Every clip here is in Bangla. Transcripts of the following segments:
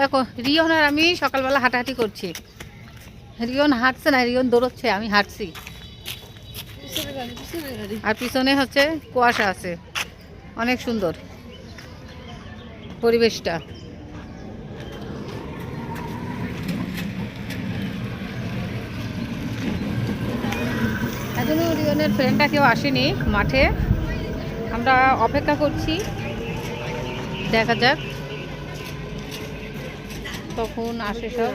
দেখো, রিয়ন আর আমি সকালবেলা হাঁটাহাঁটি করছি। রিয়ন হাঁটছে না, রিয়ন দৌড়চ্ছে, আমি হাঁটছি। আর পিছনে হচ্ছে কুয়াশা আছে, অনেক সুন্দর পরিবেশটা। এখনও রিয়নের ফ্রেন্ডটা কেউ আসেনি মাঠে। আমরা অপেক্ষা করছি, দেখা যাক। তখন আসে সব।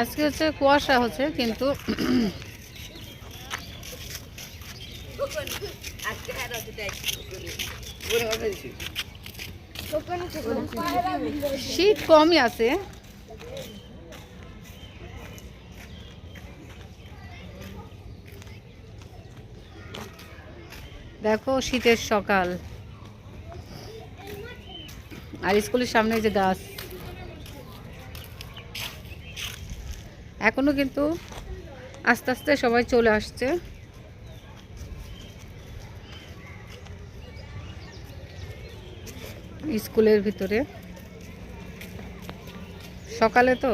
আজকে হচ্ছে কুয়াশা হচ্ছে কিন্তু শীত কমই আছে। দেখো শীতের সকাল। আর স্কুলের সামনে যে গাছ। এখনও কিন্তু আস্তে আস্তে সবাই চলে আসছে। স্কুলের ভিতরে। সকালে তো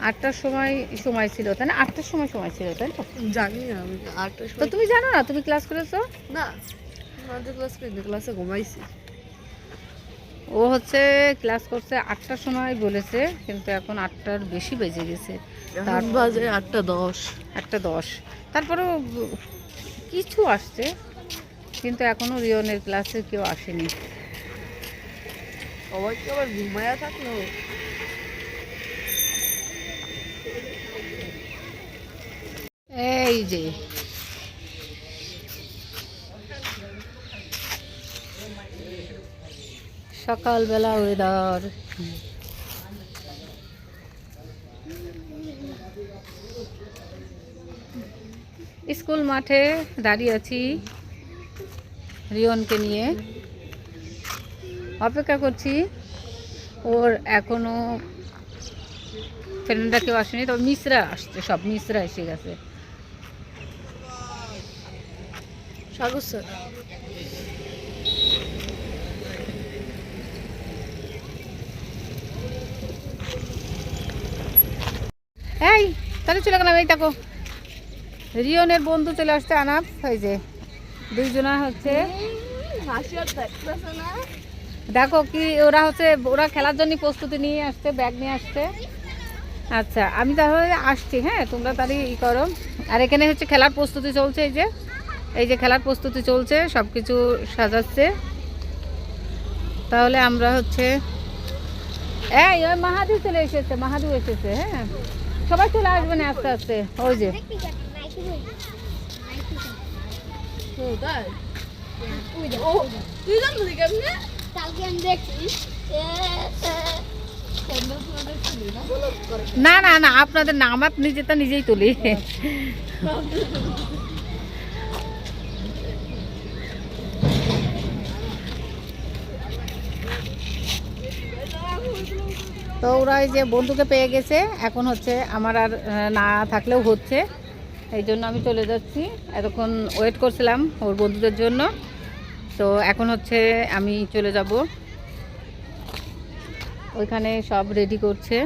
আটটার সময় সময় ছিল তাই না? আটটার সময় সময় ছিল তাই তো? জানি না আমি আটটার তো তুমি জানো না তুমি ক্লাস করেছ? না ক্লাস করিনি ক্লাসে ঘুমাইছি। ও হচ্ছে ক্লাস করছে আটটার সময় বলেছে কিন্তু এখন আটটার বেশি বেজে গেছে। তার- বাজে আটটা দশ। একটা দশ। তারপরেও কিছু আসছে কিন্তু এখনও রিয়নের ক্লাসে কেউ আসেনি। সবাই কি আবার ঘুমায়া থাকল? এই যে। সকালবেলা ওয়েদার স্কুল মাঠে দাঁড়িয়ে আছি রিয়নকে নিয়ে। অপেক্ষা করছি। ওর এখনও ফ্রেন্ডরা কেউ আসেনি, তবে মিসরা আসছে, সব মিসরা এসে গেছে। সাগর স্যার। এই, তাহলে চলে গেলাম, এই দেখো। রিয়নের বন্ধু চলে আসছে আনাপ যে। দুইজনা হচ্ছে। দেখো কি, ওরা হচ্ছে, ওরা খেলার জন্য প্রস্তুতি নিয়ে আসছে, ব্যাগ নিয়ে আসছে। আচ্ছা আমি তাহলে আসছি হ্যাঁ তোমরা তাহলে ই করো। আর এখানে হচ্ছে খেলার প্রস্তুতি চলছে, এই যে। এই যে খেলার প্রস্তুতি চলছে সব কিছু সাজাচ্ছে। তাহলে আমরা হচ্ছে, এই, ওই মাহাদু চলে এসেছে মাহাদু এসেছে হ্যাঁ। সবাই চলে আসবে না আস্তে আস্তে, ওই যে। না না না, আপনাদের না আমার নিজেটা নিজেই তুলি। তো ওরা যে বন্ধুকে পেয়ে গেছে, এখন হচ্ছে আমার আর না থাকলেও হচ্ছে। এই জন্য আমি চলে যাচ্ছি। এতক্ষণ ওয়েট করছিলাম ওর বন্ধুদের জন্য। তো এখন হচ্ছে আমি চলে যাব। ওইখানে সব রেডি করছে।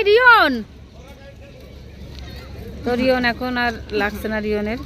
এই রিয়ন তো রিয়ন এখন আর লাগছে না রিয়নের।